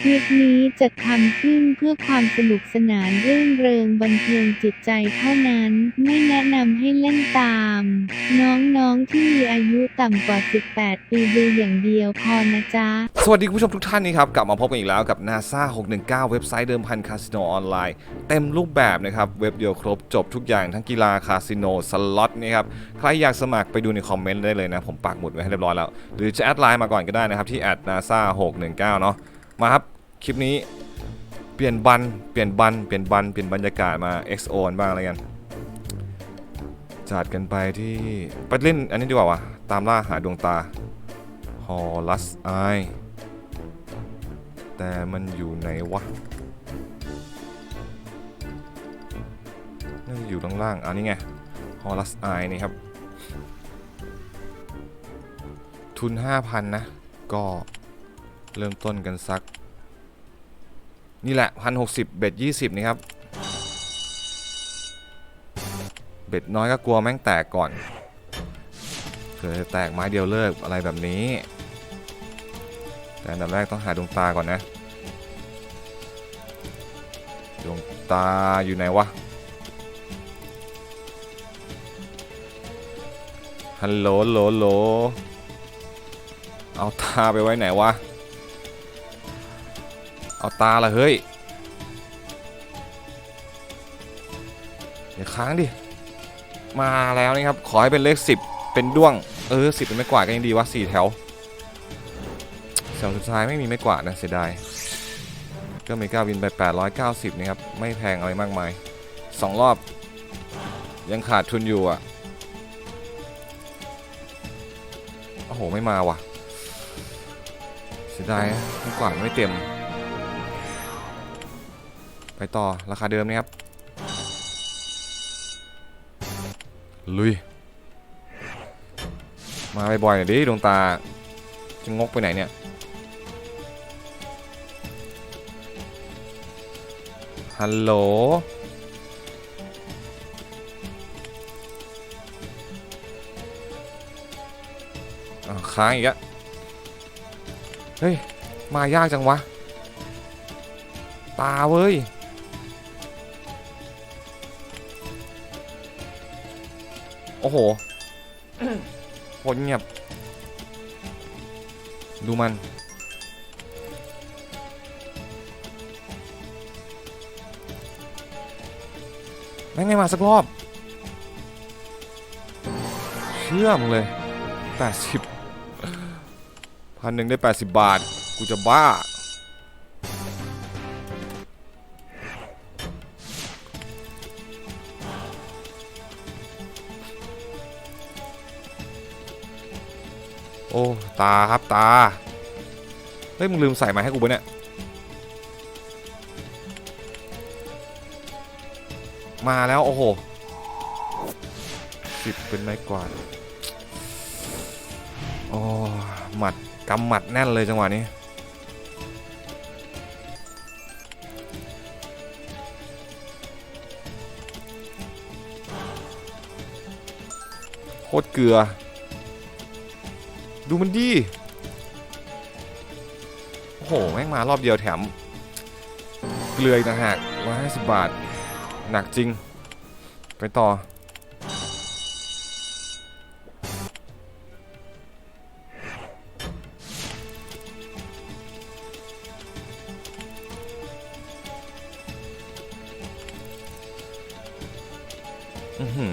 คลิปนี้จะทำขึ้นเพื่อความสนุกสนานรื่นเริงบันเทิงจิตใจเท่านั้นไม่แนะนำให้เล่นตาม น้องๆที่มีอายุต่ำกว่า 18 ปีดูอย่างเดียวพอนะจ๊ะ สวัสดีคุณผู้ชมทุกท่านนี่ครับกลับมาพบกันอีกแล้วกับ NASA 619 เว็บไซต์เดิมพันคาสิโนออนไลน์ เต็มรูปแบบนะครับเว็บเดียวครบจบทุกอย่างทั้งกีฬาคาสิโนสล็อตนี่ครับใครอยากสมัครไปดูในคอมเมนต์ได้เลยนะผมปักหมุดไว้ให้เรียบร้อยแล้ว หรือจะแอดไลน์มาก่อนก็ได้นะครับที่ @nasa 619 เนาะ มาครับ คลิปนี้เปลี่ยนบัน เปลี่ยนบัน เปลี่ยนบัน เปลี่ยนบรรยากาศมา XO บ้างอะไรกัน จัดกันไปที่ ไปเล่นอันนี้ดีกว่าวะตามล่าหาดวงตาฮอลัสไอแต่มันอยู่ไหนวะน่าจะอยู่ล่างๆอันนี้ไงฮอลัสไอนี่ครับ ทุน 5,000 นะ ก็ เริ่มต้นกันสัก นี่แหละ1,060เบ็ด20นี่ครับ เบ็ดน้อยก็กลัวแม่งแตกก่อนเผื่อแตกไม้เดียวเลิกอะไรแบบนี้ แต่อันดับแรกต้องหาดวงตาก่อนนะ ดวงตาอยู่ไหนวะ ฮัลโหลโหลโหลเอาตาไปไว้ไหนวะ เอาตาละเฮ้ยอย่าค้างดิ มาแล้วนี่ครับ ขอให้เป็นเลข 10 เป็นด้วง เออสิบเป็นไม้กวาดก็ยังดีวะสี่แถวแถวสุดท้ายไม่มีไม้กวาดนะเสียดายก็เมกาวินไป 890 นะครับ ไม่แพงอะไรมากมาย 2 รอบ ยังขาดทุนอยู่อะ โอ้โห ไม่มาว่ะ เสียดายไม้กวาดไม่เต็ม ไปต่อราคาเดิมนะครับ ลุย มาบ่อยๆหน่อยดิดวงตา จะงกไปไหนเนี่ย ฮัลโหลอ้าวค้างอีกอะเฮ้ย มายากจังวะ ตาเว้ย โอ้โหโคตรเงียบ ดูมันแม่งไม่มาสักรอบ เชื่อมึงเลย 80พันหนึ่งได้ 80 บาท กูจะบ้า โอ้ตาครับตา เฮ้ยมึงลืมใส่มาให้กูปะเนี่ย มาแล้วโอ้โหสิบเป็นไม้กวาดโอ้หมัดกำหมัดแน่นเลยจังหวะนี้โคตรเกลือ ดูมันดี โอ้โห แม่งมารอบเดียวแถม เกลืออีกต่างหากร้อยห้าสิบบาท หนักจริง ไปต่อ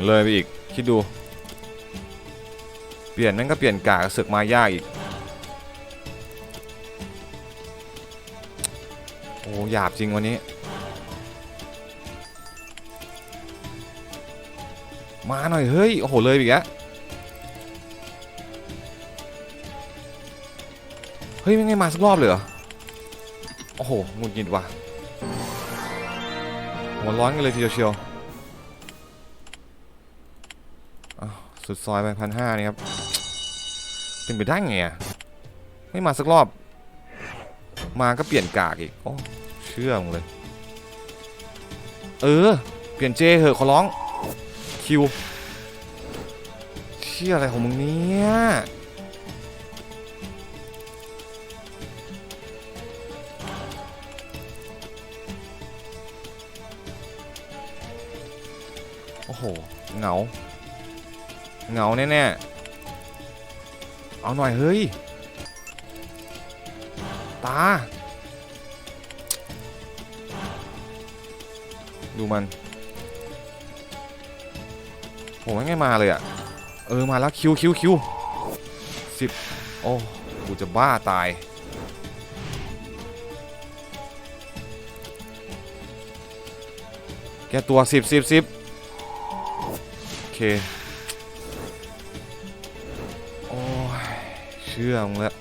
เลยไปอีก คิดดู เปลี่ยนนั่นก็เปลี่ยนกากศึกมายากอีก โอ้หยาบจริงวันนี้ มาหน่อยเฮ้ย โอ้โห เลยอีกแล้วเฮ้ยไม่ไงมาสักรอบเลยเหรอ โอ้โหหงุดหงิดว่ะหัวร้อนกันเลยทีเดียวเชียวสุดซอยไปพันห้านี่ครับ เป็นไปได้ไงอะไม่มาสักรอบ มาก็เปลี่ยนกากอีกโอ้เชื่อมเลย เออ เปลี่ยนเจเหอะขอร้อง คิวเชี่ยอะไรของมึงเนี่ยโอ้โห เหงา เหงาแน่ๆ เอาหน่อยเฮ้ย ตา ดูมันโหมันไม่มาเลยอะ่ะ เออ มาแล้วคิวคิวคิวสิบโอ้กูจะบ้าตาย แกตัวสิบสิบสิบโอเค ชื่อมึงล้ว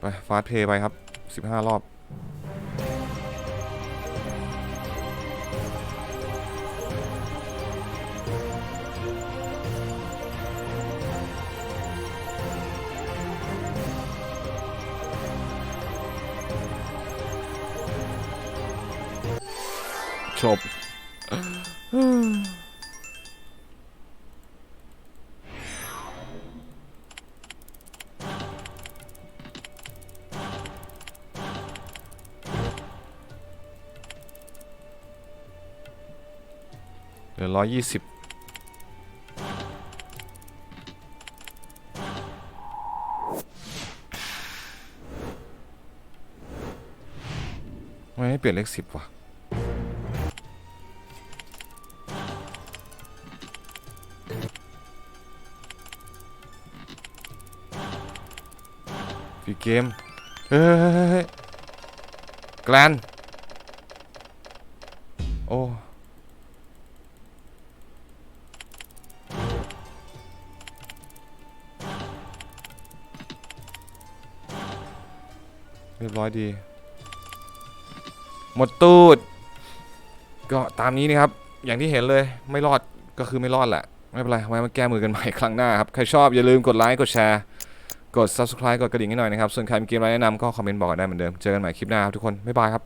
ไป ฟาสเพย์ไปครับ 15 รอบ จบ เหลือร้อยยี่สิบไม่ให้เปลี่ยนเลขสิบวะ ฟีเกม เฮ้ยแกลนโอ้ เรียบร้อยดี หมดตูด ก็ตามนี้นี่ครับ อย่างที่เห็นเลย ไม่รอด ก็คือไม่รอดแหละ ไม่เป็นไร ไว้มาแก้มือกันใหม่ครั้งหน้าครับ ใครชอบอย่าลืมกดไลค์ กดแชร์ กด subscribe กดกระดิ่งให้หน่อยนะครับ ส่วนใครมีเกมอะไรแนะนำก็คอมเมนต์บอกกันได้เหมือนเดิม เจอกันใหม่คลิปหน้าครับทุกคน บ๊ายบายครับ